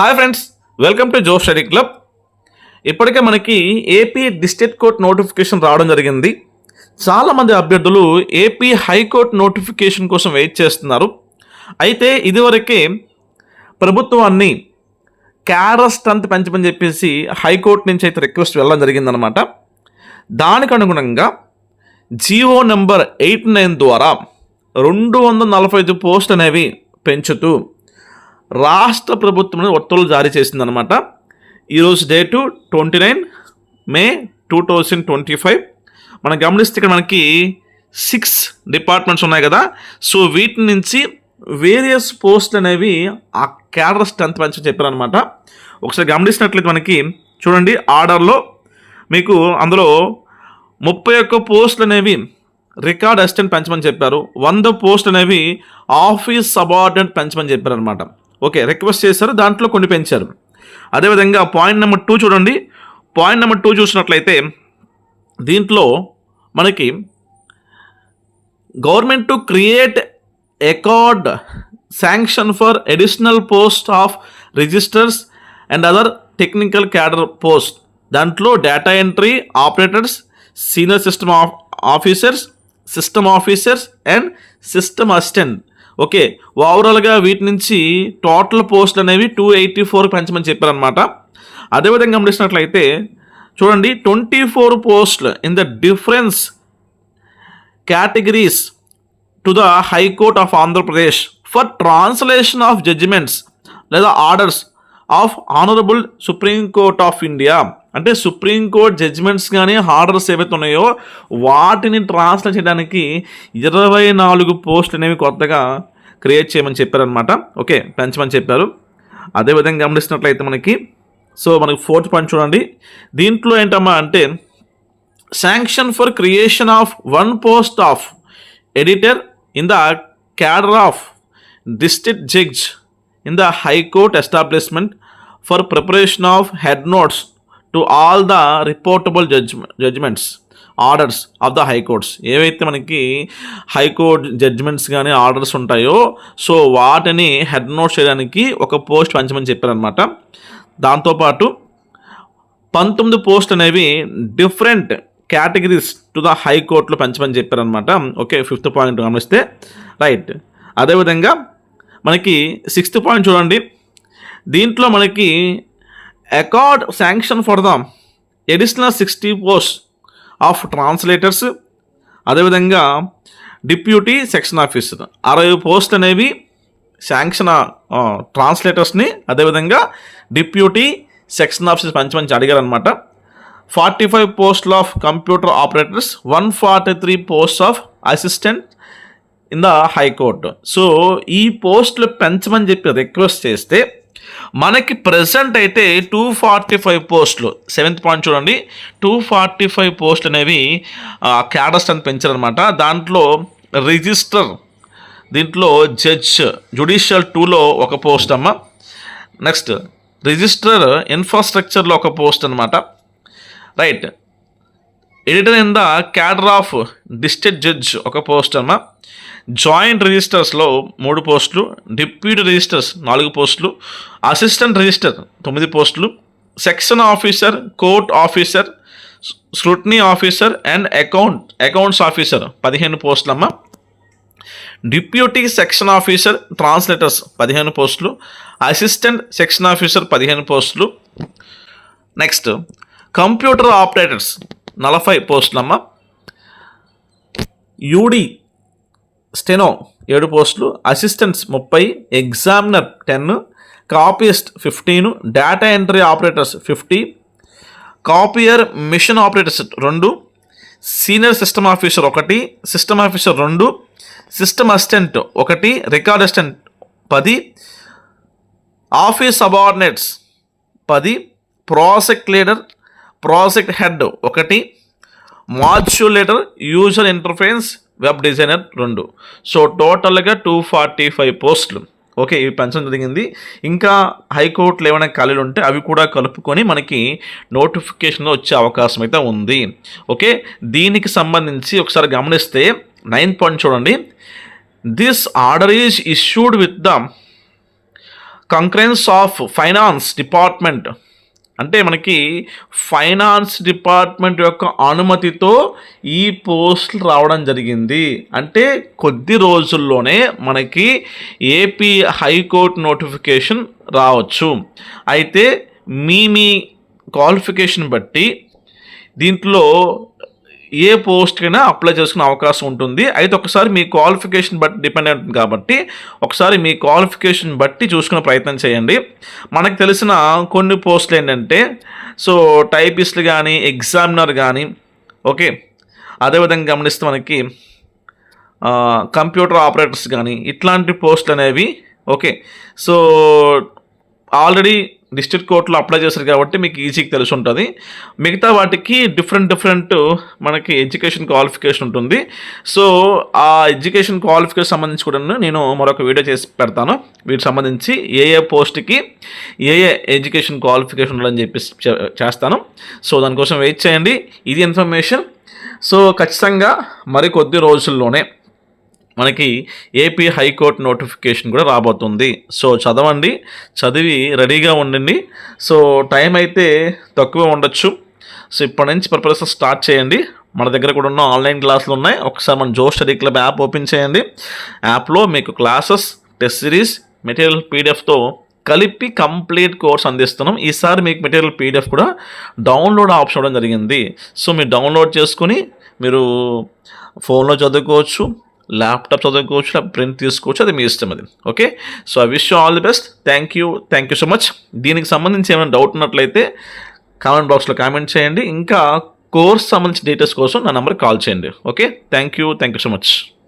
Hi friends welcome to Jo study club. ఇప్పటికే మనకి AP district court notification రావడం జరిగింది. చాలామంది అభ్యర్థులు ఏపీ హైకోర్టు నోటిఫికేషన్ కోసం వెయిట్ చేస్తున్నారు. అయితే ఇదివరకే ప్రభుత్వాన్ని క్యారస్ స్ట్రెంత్ పెంచమని చెప్పేసి హైకోర్టు నుంచి అయితే రిక్వెస్ట్ వెళ్ళడం జరిగిందనమాట దానికి అనుగుణంగా జియో నెంబర్ ఎయిట్ నైన్ ద్వారా రెండు వందల నలభై ఐదు పోస్ట్ అనేవి పెంచుతూ రాష్ట్ర ప్రభుత్వం ఉత్తర్వులు జారీ చేసిందనమాట ఈరోజు date twenty nine May two thousand twenty five. మనం గమనిస్తే ఇక్కడ మనకి సిక్స్ డిపార్ట్మెంట్స్ ఉన్నాయి కదా. సో వీటి నుంచి వేరియస్ పోస్ట్ అనేవి ఆ క్యాడర్ స్ట్రెంత్ పెంచని చెప్పారనమాట ఒకసారి గమనించినట్లయితే మనకి చూడండి ఆర్డర్లో మీకు అందులో ముప్పై ఒక్క పోస్టులు అనేవి రికార్డ్ అసిస్టెంట్ పెంచమని చెప్పారు. వంద పోస్ట్ అనేవి ఆఫీస్ సబార్డినేట్ పెంచమని చెప్పారనమాట ఓకే రిక్వెస్ట్ చేశారు దాంట్లో కొన్ని పెంచారు. అదేవిధంగా పాయింట్ నెంబర్ టూ చూడండి. పాయింట్ నెంబర్ టూ చూసినట్లయితే దీంట్లో మనకి government to create accord sanction for additional post of registers and other technical cadre post. దాంట్లో data entry operators senior system of officers system officers and system assistant. Okay ఓవరాల్గా వీటి నుంచి total పోస్టులు అనేవి two eighty ఫోర్కి పెంచమని చెప్పారనమాట అదేవిధంగా గమనించినట్లయితే చూడండి ట్వంటీ ఫోర్ పోస్టులు in the difference categories to the high court of Andhra Pradesh for translation of judgments లేదా orders of honourable supreme court of India. అంటే సుప్రీం కోర్ట్ జడ్జిమెంట్స్ కానీ ఆర్డర్స్ ఏవైతే ఉన్నాయో వాటిని ట్రాన్స్లేట్ చేయడానికి ఇరవై నాలుగు పోస్టులు అనేవి కొత్తగా క్రియేట్ చేయమని చెప్పారనమాట ఓకే పెంచమని చెప్పారు. అదేవిధంగా గమనిస్తున్నట్లయితే మనకి సో మనకి ఫోర్త్ పాయింట్ చూడండి. దీంట్లో ఏంటమ్మా అంటే sanction for creation of one post of editor in the cadre of district judge in the high court establishment for preparation of head notes to all the reportable judge judgments orders of the high courts. ఏవైతే మనకి high court judgements కానీ orders ఉంటాయో so వాటిని head note చేయడానికి ఒక post పంచమని చెప్పారనమాట దాంతోపాటు పంతొమ్మిది పోస్ట్ అనేవి డిఫరెంట్ కేటగిరీస్ టు ద హైకోర్టులో పెంచమని చెప్పారనమాట ఓకే ఫిఫ్త్ పాయింట్ గమనిస్తే. రైట్. అదేవిధంగా మనకి సిక్స్త్ పాయింట్ చూడండి. దీంట్లో మనకి accord sanction for the additional sixty post of translators అదేవిధంగా డిప్యూటీ సెక్షన్ ఆఫీసర్. అరవై పోస్ట్ అనేవి శాంక్షన్ ట్రాన్స్లేటర్స్ని అదేవిధంగా డిప్యూటీ సెక్షన్ ఆఫీసర్ పంచమని అడిగారనమాట ఫార్టీ ఫైవ్ పోస్టులు of computer operators one forty three post of assistant in the high court so ఈ పోస్టులు పెంచమని చెప్పి రిక్వెస్ట్ చేస్తే మనకి ప్రజెంట్ అయితే టూ ఫార్టీ ఫైవ్ పోస్టులు సెవెంత్ పాయింట్ చూడండి. టూ ఫార్టీ ఫైవ్ పోస్టులు అనేవి క్యాడర్స్ అని పెంచారనమాట దాంట్లో రిజిస్టర్ దీంట్లో జడ్జ్ జుడిషియల్ టూలో ఒక పోస్ట్ అమ్మ. నెక్స్ట్ రిజిస్టర్ ఇన్ఫ్రాస్ట్రక్చర్లో ఒక పోస్ట్ అనమాట right editor in the cadre of district judge ఒక పోస్ట్ అమ్మ. జాయింట్ రిజిస్టర్స్లో మూడు పోస్టులు డిప్యూటీ రిజిస్టర్స్ నాలుగు పోస్టులు అసిస్టెంట్ రిజిస్టర్ తొమ్మిది పోస్టులు section officer court officer scrutiny officer and account accounts officer పదిహేను పోస్టులమ్మ. డిప్యూటీ సెక్షన్ ఆఫీసర్ ట్రాన్స్లేటర్స్ పదిహేను పోస్టులు అసిస్టెంట్ సెక్షన్ ఆఫీసర్ పదిహేను పోస్టులు. నెక్స్ట్ కంప్యూటర్ ఆపరేటర్స్ నలభై పోస్టులమ్మ. యూడి స్టెనో ఏడు పోస్టులు అసిస్టెంట్స్ ముప్పై examiner ten copyist fifteen data entry operators fifty copier machine operators రెండు సీనియర్ సిస్టమ్ ఆఫీసర్ ఒకటి సిస్టమ్ ఆఫీసర్ రెండు సిస్టమ్ అసిస్టెంట్ ఒకటి రికార్డ్ అసిస్టెంట్ పది ఆఫీస్ సబార్డినేట్స్ పది ప్రాజెక్ట్ లీడర్ ప్రాజెక్ట్ హెడ్ ఒకటి modulator user interface web designer రెండు. So టోటల్గా two forty five పోస్టులు. ఓకే ఇవి పెంచడం జరిగింది. ఇంకా హైకోర్టులు ఏమైనా ఖాళీలు ఉంటే అవి కూడా కలుపుకొని మనకి నోటిఫికేషన్లో వచ్చే అవకాశం అయితే ఉంది. ఓకే దీనికి సంబంధించి ఒకసారి గమనిస్తే నైన్ పాయింట్ చూడండి. This order is issued with the concurrence of finance department అంటే మనకి ఫైనాన్స్ డిపార్ట్మెంట్ యొక్క అనుమతితో ఈ పోస్టులు రావడం జరిగింది. అంటే కొద్ది రోజుల్లోనే మనకి ఏపీ హైకోర్టు నోటిఫికేషన్ రావచ్చు. అయితే మీ మీ క్వాలిఫికేషన్ బట్టి దీంట్లో ఏ పోస్ట్కైనా అప్లై చేసుకునే అవకాశం ఉంటుంది. అయితే ఒకసారి మీ క్వాలిఫికేషన్ బట్టి డిపెండ్ ఉంటుంది కాబట్టి ఒకసారి మీ క్వాలిఫికేషన్ బట్టి చూసుకునే ప్రయత్నం చేయండి. మనకు తెలిసిన కొన్ని పోస్టులు ఏంటంటే సో టైపిస్ట్లు కానీ ఎగ్జామినర్ కానీ ఓకే. అదేవిధంగా గమనిస్తే మనకి కంప్యూటర్ ఆపరేటర్స్ కానీ ఇట్లాంటి పోస్టులు అనేవి ఓకే. సో ఆల్రెడీ డిస్ట్రిక్ట్ కోర్టులో అప్లై చేశారు కాబట్టి మీకు ఈజీగా తెలిసి ఉంటుంది మిగతా వాటికి డిఫరెంట్ డిఫరెంట్ మనకి ఎడ్యుకేషన్ క్వాలిఫికేషన్ ఉంటుంది. సో ఆ ఎడ్యుకేషన్ క్వాలిఫికేషన్ సంబంధించి కూడా నేను మరొక వీడియో చేసి పెడతాను. వీటికి సంబంధించి ఏ ఏ పోస్ట్కి ఏ ఏ ఎడ్యుకేషన్ క్వాలిఫికేషన్ ఉండాలని చెప్పి చే- చేస్తాను. సో దానికోసం వెయిట్ చేయండి. ఇది ఇన్ఫర్మేషన్. సో ఖచ్చితంగా మరి కొద్ది రోజుల్లోనే మనకి ఏపీ హైకోర్టు నోటిఫికేషన్ కూడా రాబోతుంది. సో చదవండి. చదివి రెడీగా ఉండండి. సో టైం అయితే తక్కువ ఉండొచ్చు. సో ఇప్పటి నుంచి ప్రిపరేషన్ స్టార్ట్ చేయండి. మన దగ్గర కూడా ఉన్న ఆన్లైన్ క్లాసులు ఉన్నాయి. ఒకసారి మన Jo study club app open చేయండి. యాప్లో మీకు క్లాసెస్ టెస్ట్ సిరీస్ మెటీరియల్ పీడిఎఫ్తో కలిపి కంప్లీట్ కోర్స్ అందిస్తున్నాం. ఈసారి మీకు మెటీరియల్ పీడిఎఫ్ కూడా డౌన్లోడ్ ఆప్షన్ ఇవ్వడం జరిగింది. సో మీరు డౌన్లోడ్ చేసుకుని మీరు ఫోన్లో చదువుకోవచ్చు. ల్యాప్టాప్ చదువుకోవచ్చు ప్రింట్ తీసుకోవచ్చు అది మీ ఇష్టం అది. Okay? So I wish all the best. Thank you. Thank you so much. దీనికి సంబంధించి ఏమైనా డౌట్ ఉన్నట్లయితే కామెంట్ బాక్స్లో కామెంట్ చేయండి. ఇంకా కోర్స్ సంబంధించిన డీటెయిల్స్ కోసం నా నెంబర్కి కాల్ చేయండి. Okay? Thank you. Thank you so much.